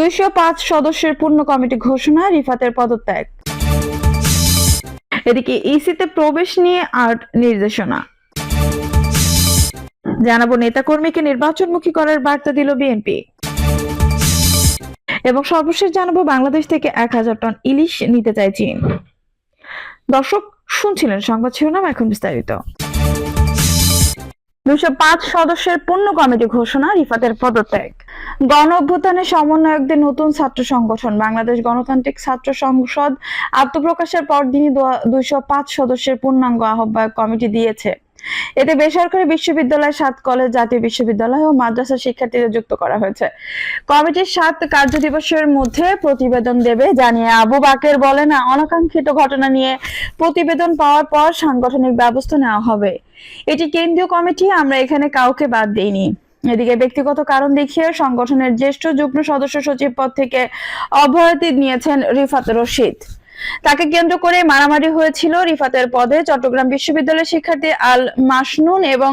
দুইশো পাঁচ সদস্যের পূর্ণ কমিটি ঘোষণা, রিফাতের পদত্যাগ। এদিকে ইসিতে প্রবেশ নিয়ে আর্ট নির্দেশনা। জানাব, নেতাকর্মীকে নির্বাচনমুখী করার বার্তা দিল বিএনপি। এবং সর্বশেষ জানাব, বাংলাদেশ থেকে এক হাজার টন ইলিশ নিতে চায় চীন। দর্শক, শুনছিলেন সংবাদ শিরোনাম, এখন বিস্তারিত। দুশো পাঁচ সদস্যের পূর্ণ কমিটি ঘোষণা রিফাতের পদত্যাগ। গণ অভ্যুত্থানের সমন্বয়কদের নতুন ছাত্র সংগঠন, বাংলাদেশ গণতান্ত্রিক ছাত্র সংসদ আত্মপ্রকাশের পরদিনই দুইশো পাঁচ সদস্যের পূর্ণাঙ্গ আহ্বায়ক কমিটি দিয়েছে। এতে বেসরকারি বিশ্ববিদ্যালয়, সাত কলেজ, জাতীয় বিশ্ববিদ্যালয় ও মাদ্রাসা শিক্ষার্থীদের যুক্ত করা হয়েছে। কমিটির সাত কার্য দিবসের মধ্যে প্রতিবেদন দেবে, জানিয়ে আবু বাকের বলেন, অনাকাঙ্ক্ষিত ঘটনা নিয়ে প্রতিবেদন পাওয়ার পর সাংগঠনিক ব্যবস্থা নেওয়া হবে। এটি কেন্দ্রীয় কমিটি, আমরা এখানে কাউকে বাদ দেইনি। এদিকে ব্যক্তিগত কারণ দেখিয়ে সংগঠনের জ্যেষ্ঠ যুগ্ম সদস্য সচিব পদ থেকে অব্যাহতি নিয়েছেন রিফাত রশিদ। তাকে কেন্দ্র করে মারামারি হয়েছিল রিফাতের পদে। চট্টগ্রাম বিশ্ববিদ্যালয়ের শিক্ষার্থী আল মাসনুন এবং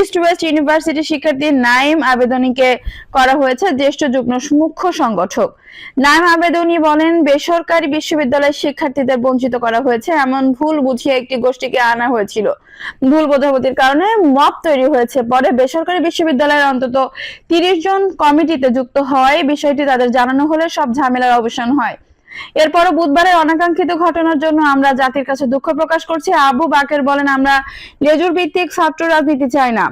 ইস্ট ওয়েস্ট ইউনিভার্সিটি শিক্ষার্থী নাইম আবেদনীকে করা হয়েছে জ্যেষ্ঠ যুগ্ম মুখ্য সংগঠক। নাইম আবেদনী বলেন, বেসরকারি বিশ্ববিদ্যালয়ের শিক্ষার্থীদের বঞ্চিত করা হয়েছে। এমন ভুল বুঝিয়ে একটি গোষ্ঠীকে আনা হয়েছিল। ভুল বোঝাবুঝির কারণে মব তৈরি হয়েছে। পরে বেসরকারি বিশ্ববিদ্যালয়ের অন্তত তিরিশ জন কমিটিতে যুক্ত হয় বিষয়টি তাদের জানানো হলে সব ঝামেলার অবসান হয়। এরপরও বুধবারের অনাকাঙ্ক্ষিত ঘটনার জন্য আমরা জাতির কাছে দুঃখ প্রকাশ করছি। আবু বাকের বলেন, আমরা লেজুর ভিত্তিক ছাত্র রাজনীতি চাই না।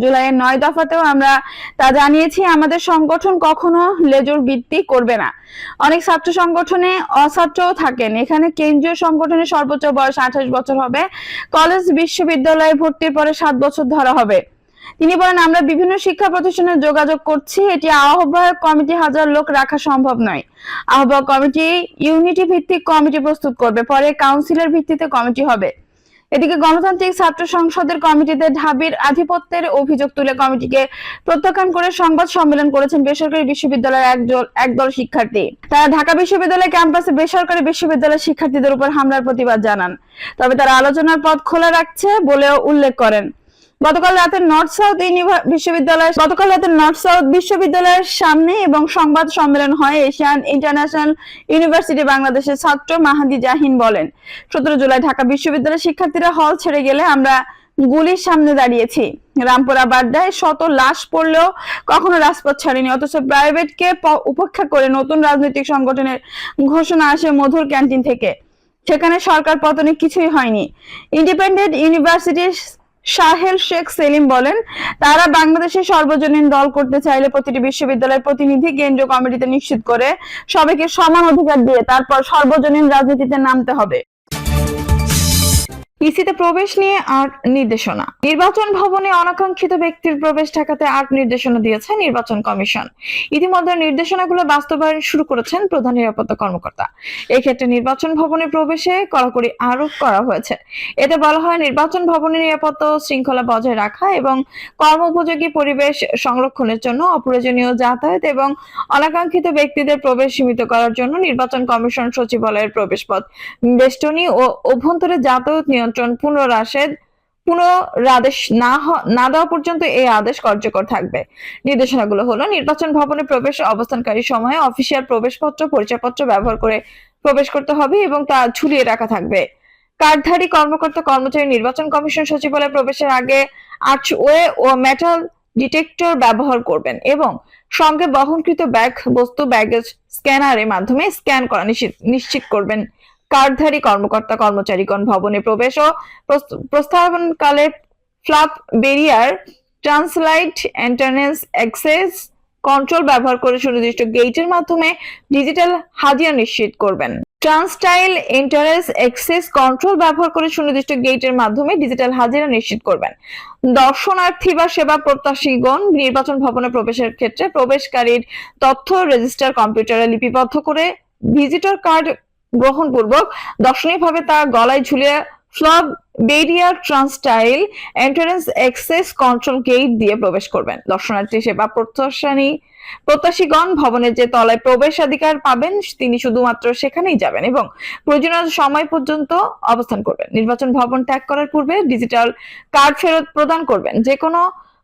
জুলাইয়ের নয় দফাতেও আমরা তা জানিয়েছি, আমাদের সংগঠন কখনো লেজুর ভিত্তি করবে না। অনেক ছাত্র সংগঠনে অছাত্রও থাকেন। এখানে কেন্দ্রীয় সংগঠনের সর্বোচ্চ বয়স আঠাশ বছর হবে। কলেজ, বিশ্ববিদ্যালয়ে ভর্তির পরে সাত বছর ধরা হবে। তিনি বলেন, আমরা বিভিন্ন শিক্ষা প্রতিষ্ঠানে যোগাযোগ করছি। এটি আহ্বায়ক কমিটি হাজার লোক রাখা সম্ভব নয়। আহ্বায়ক কমিটি ইউনিটি ভিত্তিক কমিটি প্রস্তুত করবে। পরে কাউন্সিলের ভিত্তিতে কমিটি হবে। এদিকে গণতান্ত্রিক ছাত্র সংসদের কমিটিতে ঢাবির আধিপত্যের অভিযোগ তুলে কমিটিকে প্রত্যাখ্যান করে সংবাদ সম্মেলন করেছেন বেসরকারি বিশ্ববিদ্যালয়ের একদল একদল শিক্ষার্থী। তারা ঢাকা বিশ্ববিদ্যালয় ক্যাম্পাসে বেসরকারি বিশ্ববিদ্যালয়ের শিক্ষার্থীদের উপর হামলার প্রতিবাদ জানান। তবে তারা আলোচনার পথ খোলা রাখছে বলেও উল্লেখ করেন। গতকাল রাতে নর্থ সাউথ বিশ্ববিদ্যালয় গতকাল রাতে নর্থ সাউথ বিশ্ববিদ্যালয়ের সামনে এবং সংবাদ সম্মেলন হয় এশিয়ান ইন্টারন্যাশনাল ইউনিভার্সিটি বাংলাদেশের ছাত্র মাহাদি জাহিন বলেন। সতেরো জুলাই ঢাকা বিশ্ববিদ্যালয়ের শিক্ষার্থীরা হল ছেড়ে গেলে আমরা গুলির সামনে দাঁড়িয়েছি। রামপুরা বাড্ডায় শত লাশ পড়লেও কখনো রাজপথ ছাড়েনি, অথচ প্রাইভেটকে উপেক্ষা করে নতুন রাজনৈতিক সংগঠনের ঘোষণা আসে মধুর ক্যান্টিন থেকে। সেখানে সরকার পতনে কিছুই হয়নি। ইন্ডিপেন্ডেন্ট ইউনিভার্সিটির সাহেল শেখ সেলিম বলেন, তারা বাংলাদেশে সর্বজনীন দল করতে চাইলে প্রতিটি বিশ্ববিদ্যালয়ের প্রতিনিধি কেন্দ্রীয় কমিটিতে নিশ্চিত করে সবাইকে সমান অধিকার দিয়ে তারপর সর্বজনীন রাজনীতিতে নামতে হবে। ইসিতে প্রবেশ নিয়ে আট নির্দেশনা। নির্বাচন ভবনে অনাকাঙ্ক্ষিত ব্যক্তির প্রবেশ ঠেকাতে আট নির্দেশনা দিয়েছে নির্বাচন কমিশন। ইতিমধ্যে নির্দেশনাগুলো বাস্তবায়ন শুরু করেছেন প্রধান নিরাপত্তা কর্মকর্তা। এক্ষেত্রে নির্বাচন ভবনে প্রবেশে কড়াকড়ি আরোপ করা হয়েছে। এতে বলা হয়, নির্বাচন ভবনে নিরাপত্তা শৃঙ্খলা বজায় রাখা এবং কর্মোপযোগী পরিবেশ সংরক্ষণের জন্য অপ্রয়োজনীয় যাতায়াত এবং অনাকাঙ্ক্ষিত ব্যক্তিদের প্রবেশ সীমিত করার জন্য নির্বাচন কমিশন সচিবালয়ের প্রবেশপথ, বেষ্টনী ও অভ্যন্তরে যাতায়াত নিয়ন্ত্রণ নিয়ন্ত্রণ পুনরাসের পুনরাদেশ না না দেওয়া পর্যন্ত এই আদেশ কার্যকর থাকবে। নির্দেশনাগুলো হলো, নির্বাচন ভবনে প্রবেশ অবস্থানকারী সময়ে অফিসিয়াল প্রবেশপত্র, পরিচয়পত্র ব্যবহার করে প্রবেশ করতে হবে এবং তা ঝুলিয়ে রাখা থাকবে। কার্ডধারী কর্মকর্তা, কর্মচারী নির্বাচন কমিশন সচিবালয়ে প্রবেশের আগে আর্চওয়ে ও মেটাল ডিটেক্টর ব্যবহার করবেন এবং সঙ্গে বহনকৃত ব্যাগ, বস্তু, ব্যাগেজ স্ক্যানারের মাধ্যমে স্ক্যান করা নিশ্চিত করবেন। কার্ডধারী কর্মকর্তা কর্মচারীগণ ভবনে প্রবেশ ও প্রস্তাবনকালে flap barrier, translight entrance access, control ব্যবহার করে সুনির্দিষ্ট গেটের মাধ্যমে ডিজিটাল হাজিরা নিশ্চিত করবেন। ট্রান্সটাইল ইন্টারেস এক্সেস কন্ট্রোল ব্যবহার করে সুনির্দিষ্ট গেটের মাধ্যমে ডিজিটাল হাজিরা নিশ্চিত করবেন। দর্শনার্থী বা সেবা প্রত্যাশীগণ নির্বাচন ভবনে প্রবেশের ক্ষেত্রে প্রবেশকারীর তথ্য রেজিস্টার কম্পিউটারে লিপিবদ্ধ করে ভিজিটর কার্ড গ্রহণপূর্বক দর্শনীয়ভাবে তা গলায় ঝুলিয়ে flap barrier turnstile entrance access control gate দিয়ে প্রবেশ করবেন। দর্শনার্থী সেবা প্রত্যাশানী প্রত্যাশীগণ ভবনের যে তলায় প্রবেশাধিকার পাবেন, তিনি শুধুমাত্র সেখানেই যাবেন এবং প্রয়োজনীয় সময় পর্যন্ত অবস্থান করবেন। নির্বাচন ভবন ত্যাগ করার পূর্বে ডিজিটাল কার্ড ফেরত প্রদান করবেন। যে কোনো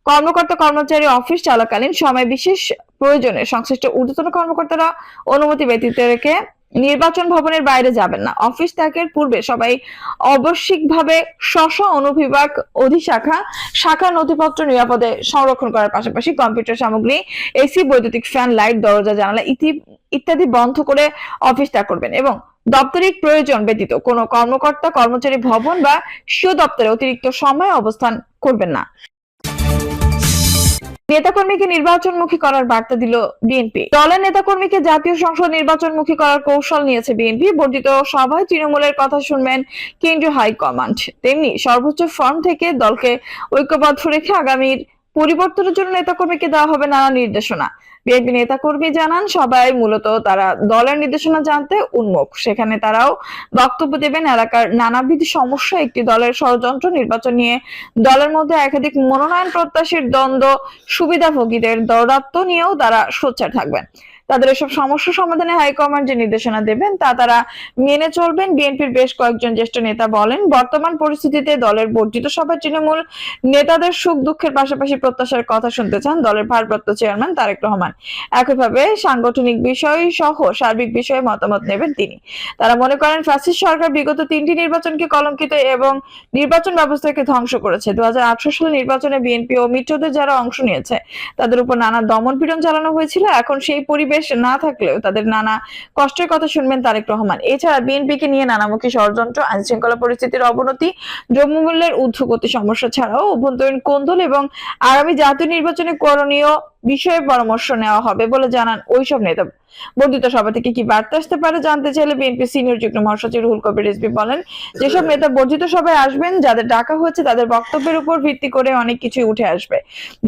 কর্মকর্তা, কর্মচারী, অফিস চলাকালীন সময় বিশেষ প্রয়োজনে সংশ্লিষ্ট ঊর্ধ্বতন কর্মকর্তারা অনুমতি ব্যতীত রেখে নির্বাচন ভবনের বাইরে যাবেন না। অফিস ত্যাগের পূর্বে সবাই আবশ্যিকভাবে স্ব অনুবিভাগ অধিশাখা শাখা নথিপত্র নিরাপদে সংরক্ষণ করার পাশাপাশি কম্পিউটার সামগ্রী, এসি, বৈদ্যুতিক ফ্যান, লাইট, দরজা, জানালা ইতি- ইত্যাদি বন্ধ করে অফিস ত্যাগ করবেন এবং দপ্তরিক প্রয়োজন ব্যতীত কোনো কর্মকর্তা, কর্মচারী ভবন বা স্বীয় দপ্তরে অতিরিক্ত সময় অবস্থান করবেন না। নেতাকর্মীকে নির্বাচনমুখী করার বার্তা দিল বিএনপি দলের নেতাকর্মীকে জাতীয় সংসদ নির্বাচনমুখী করার কৌশল নিয়েছে বিএনপি বর্ধিত সভায় তৃণমূলের কথা শুনবেন কেন্দ্রীয় হাইকমান্ড তেমনি সর্বোচ্চ ফর্ম থেকে দলকে ঐক্যবদ্ধ রেখে আগামীর পরিবর্তনের জন্য নেতাকর্মীকে দেওয়া হবে নানা নির্দেশনা। বিএনপি নেতাকর্মী জানান, সবাই মূলত তারা দলের নির্দেশনা জানতে উন্মুখ। সেখানে তারাও বক্তব্য দেবেন এলাকার নানাবিধ সমস্যা, একটি দলের ষড়যন্ত্র, নির্বাচন নিয়ে দলের মধ্যে একাধিক মনোনয়ন প্রত্যাশীর দ্বন্দ্ব, সুবিধাভোগীদের দৌরাত্ম নিয়েও তারা সোচ্চার থাকবেন। তাদের এসব সমস্যা সমাধানে হাইকমান্ড যে নির্দেশনা দেবেন, তা তারা মেনে চলবেন। বিএনপির বেশ কয়েকজন জ্যেষ্ঠ নেতা বলেন, বর্তমান পরিস্থিতিতে দলের বর্ধিত সভায় তৃণমূল নেতাদের সুখ দুঃখের পাশাপাশি প্রত্যাশার কথা শুনতে চান দলের ভারপ্রাপ্ত চেয়ারম্যান তারেক রহমান। একইভাবে সাংগঠনিক বিষয় সহ সার্বিক বিষয়ে মতামত নেবেন তিনি। তারা মনে করেন, ফ্যাসিস্ট সরকার বিগত তিনটি নির্বাচনকে কলঙ্কিত এবং নির্বাচন ব্যবস্থাকে ধ্বংস করেছে। দু সালে নির্বাচনে বিএনপি ও মিত্রদের যারা অংশ নিয়েছে, তাদের উপর নানা দমন পীড়ন চালানো হয়েছিল। এখন সেই পরিবেশ না থাকলেও তাদের নানা কষ্টের কথা শুনবেন তারেক রহমান। এছাড়া বিএনপিকে নিয়ে নানামুখী ষড়যন্ত্র আইন শৃঙ্খলা পরিস্থিতির অবনতি, দ্রব্যমূল্যের ঊর্ধ্বগতি সমস্যা ছাড়াও অভ্যন্তরীণ কোন্দল এবং আগামী জাতীয় নির্বাচনে করণীয় বিষয়ে পরামর্শ নেওয়া হবে বলে জানান ওইসব নেতা। বর্ধিত সভা থেকে কি বার্তা আসতে পারে জানতে চাইলে বিএনপি সিনিয়র যুগ্ম মহাসচিব রুহুল কবির রিজভী বলেন যেসব নেতা বর্ধিত সভায় আসবেন যাদের ডাকা হয়েছে তাদের বক্তব্যের উপর ভিত্তি করে অনেক কিছুই উঠে আসবে।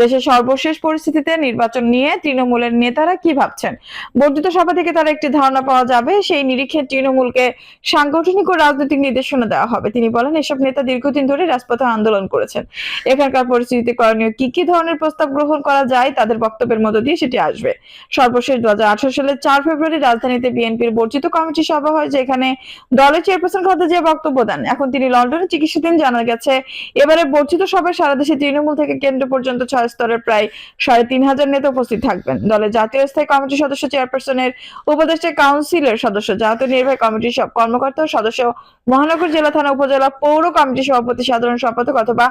দেশের সর্বশেষ পরিস্থিতিতে নির্বাচন নিয়ে তৃণমূলের নেতারা কি ভাবছেন? বর্ধিত সভা থেকে তারা একটি ধারণা পাওয়া যাবে সেই নিরীক্ষে তৃণমূলকে সাংগঠনিক ও রাজনৈতিক নির্দেশনা দেওয়া হবে। তিনি বলেন এসব নেতা দীর্ঘদিন ধরে রাজপথে আন্দোলন করেছেন। এখানকার পরিস্থিতি করণীয় কি কি ধরনের প্রস্তাব গ্রহণ করা যায় তাদের বক্তব্যের মধ্য দিয়ে সেটি আসবে। সর্বশেষ দু সালের চার ফেব্রুয়ারি রাজধানীতে বিএনপির বর্ধিত কমিটি সভা হয়, যেখানে দলের চেয়ারপারসন খালেদা জিয়া বক্তব্য দেন। এখন তিনি লন্ডনে চিকিৎসাধীন। জানা গেছে এবারে বর্ধিত সভায় সারা দেশে তৃণমূল থেকে কেন্দ্র পর্যন্ত ছয় স্তরের প্রায় সাড়ে তিন হাজার নেতা উপস্থিত থাকবেন। দলের জাতীয় স্থায়ী কমিটির সদস্য চেয়ারপারসনের উপদেষ্টা কাউন্সিলের সদস্য। জাতীয় নির্বাহী কমিটির সব কর্মকর্তা সদস্য মহানগর জেলা থানা উপজেলা পৌর কমিটির সভাপতি, সাধারণ সম্পাদক অথবা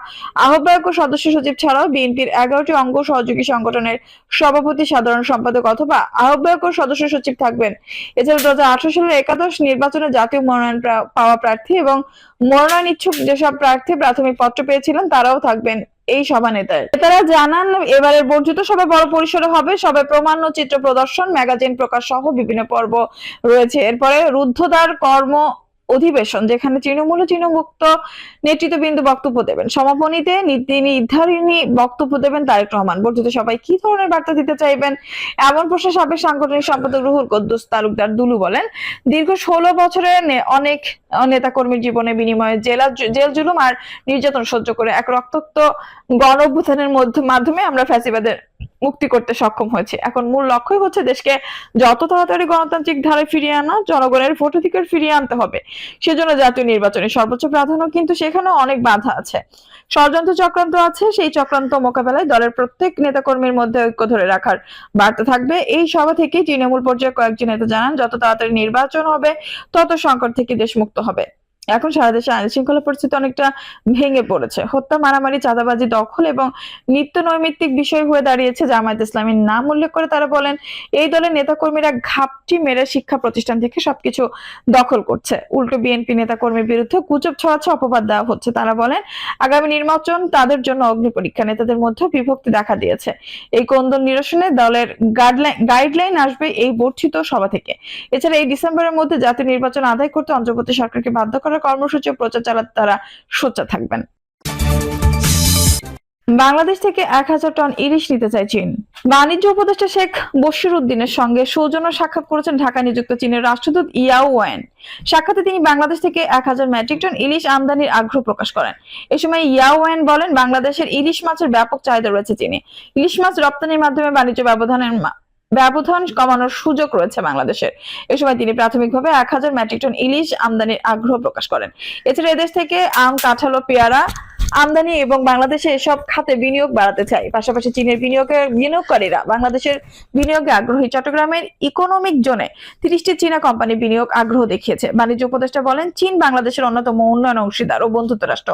আহ্বায়ক ও সদস্য সচিব ছাড়াও বিএনপির এগারোটি অঙ্গ সহযোগী সংগঠনের সভাপতি, সাধারণ সম্পাদক অথবা আহ্বায়ক সদস্য সচিব থাকবেন। এছাড়া দু হাজার আঠারো সালের একাদশ নির্বাচনে জাতীয় মনোনয়ন পাওয়া প্রার্থী এবং মনোনয়ন ইচ্ছুক যেসব প্রার্থী প্রাথমিক পত্র পেয়েছিলেন তারাও থাকবেন এই সভা নেতার নেতারা জানান, এবারের বর্ধিত সভা বড় পরিসরে হবে সবাই প্রমাণ্য চিত্র প্রদর্শন, ম্যাগাজিন প্রকাশ সহ বিভিন্ন পর্ব রয়েছে। এরপরে রুদ্ধদ্বার কর্ম অধিবেশন, যেখানে তৃণমূল তৃণমুক্ত নেতৃত্ববৃন্দ বক্তব্য দেবেন। সমাপনীতে নীতি নির্ধারিণী বক্তব্য দেবেন তারেক রহমান। বর্ধিত সবাই কি ধরনের বার্তা দিতে চাইবেন? এমন প্রশ্ন সাবেক সাংগঠনিক সম্পাদক রুহুল কদ্দুস তালুকদার দুলু বলেন, দীর্ঘ ষোলো বছরের অনেক নেতাকর্মীর জীবনে বিনিময়ে জেলা জেল জুলুম আর নির্যাতন সহ্য করে এক রক্তাক্ত গণ অভ্যুত্থানের মাধ্যমে আমরা ফ্যাসিবাদের মুক্তি করতে সক্ষম হয়েছে। এখন মূল লক্ষ্যই হচ্ছে দেশকে যত তাড়াতাড়ি গণতান্ত্রিক ধারায় ফিরিয়ে আনা, জনগণের ভোটাধিকার ফিরিয়ে আনতে হবে। সেজন্য জাতীয় নির্বাচনে সর্বোচ্চ প্রাধান্য কিন্তু সেখানেও অনেক বাধা আছে। ষড়যন্ত্র চক্রান্ত আছে, সেই চক্রান্ত মোকাবেলায় দলের প্রত্যেক নেতাকর্মীর মধ্যে ঐক্য ধরে রাখার বার্তা থাকবে। এই সভা থেকে তৃণমূল পর্যায়ে কয়েকজন নেতা জানান, যত তাড়াতাড়ি নির্বাচন হবে, তত সংকট থেকে দেশ মুক্ত হবে। এখন সারা দেশে আইন শৃঙ্খলা পরিস্থিতি অনেকটা ভেঙে পড়েছে। হত্যা, মারামারি, চাঁদাবাজি, দখল এবং নিত্য নৈমিত্তিক বিষয় হয়ে দাঁড়িয়েছে জামায়াত ইসলামীর নাম উল্লেখ করে তারা বলেন, এই দলের নেতাকর্মীরা ঘাপটি মেরে শিক্ষা প্রতিষ্ঠান থেকে সবকিছু দখল করছে। উল্টো বিএনপি নেতাকর্মীর বিরুদ্ধে গুজব ছড়াচ্ছে, অপবাদ দেওয়া হচ্ছে। তারা বলেন, আগামী নির্বাচন তাদের জন্য অগ্নি পরীক্ষা, নেতাদের মধ্যে বিভক্তি দেখা দিয়েছে। এই কোন্দল নিরসনে দলের গাইডলাইন গাইডলাইন আসবে এই বর্ধিত সভা থেকে। এছাড়া এই ডিসেম্বরের মধ্যে জাতীয় নির্বাচন আদায় করতে অন্তর্বর্তী সরকারকে বাধ্য করার কর্মসূচি প্রচার চালাতে তারা সোচ্চার থাকবেন। বাংলাদেশ থেকে এক হাজার টন ইলিশ নিতে চায় চীন। বাণিজ্য উপদেষ্টা শেখ বশির উদ্দিনের সঙ্গে সৌজন্য সাক্ষাৎ করেছেন ঢাকা নিযুক্ত চীনের রাষ্ট্রদূত ইয়াও ওয়েন সাক্ষাতে তিনি বাংলাদেশ থেকে এক হাজার মেট্রিক টন ইলিশ আমদানির আগ্রহ প্রকাশ করেন। এ সময় ইয়াও ওয়েন বলেন, বাংলাদেশের ইলিশ মাছের ব্যাপক চাহিদা রয়েছে চীনে। ইলিশ মাছ রপ্তানির মাধ্যমে বাণিজ্য ব্যবধানের ব্যবধান কমানোর সুযোগ রয়েছে বাংলাদেশের এ সময় তিনি প্রাথমিকভাবে এক হাজার মেট্রিক টন ইলিশ আমদানির আগ্রহ প্রকাশ করেন। এছাড়া এদেশ থেকে আম, কাঁঠাল পেয়ারা আমদানি এবং বাংলাদেশে এসব খাতে বিনিয়োগ বাড়াতে চায়। পাশাপাশি চীনের বিনিয়োগের বিনিয়োগকারীরা বাংলাদেশের বিনিয়োগে আগ্রহী চট্টগ্রামের ইকোনমিক জোনে তিরিশটি চীনা কোম্পানি বিনিয়োগ আগ্রহ দেখিয়েছে। বাণিজ্য উপদেষ্টা বলেন, চীন বাংলাদেশের অন্যতম উন্নয়ন অংশীদার ও বন্ধুত্ব রাষ্ট্র।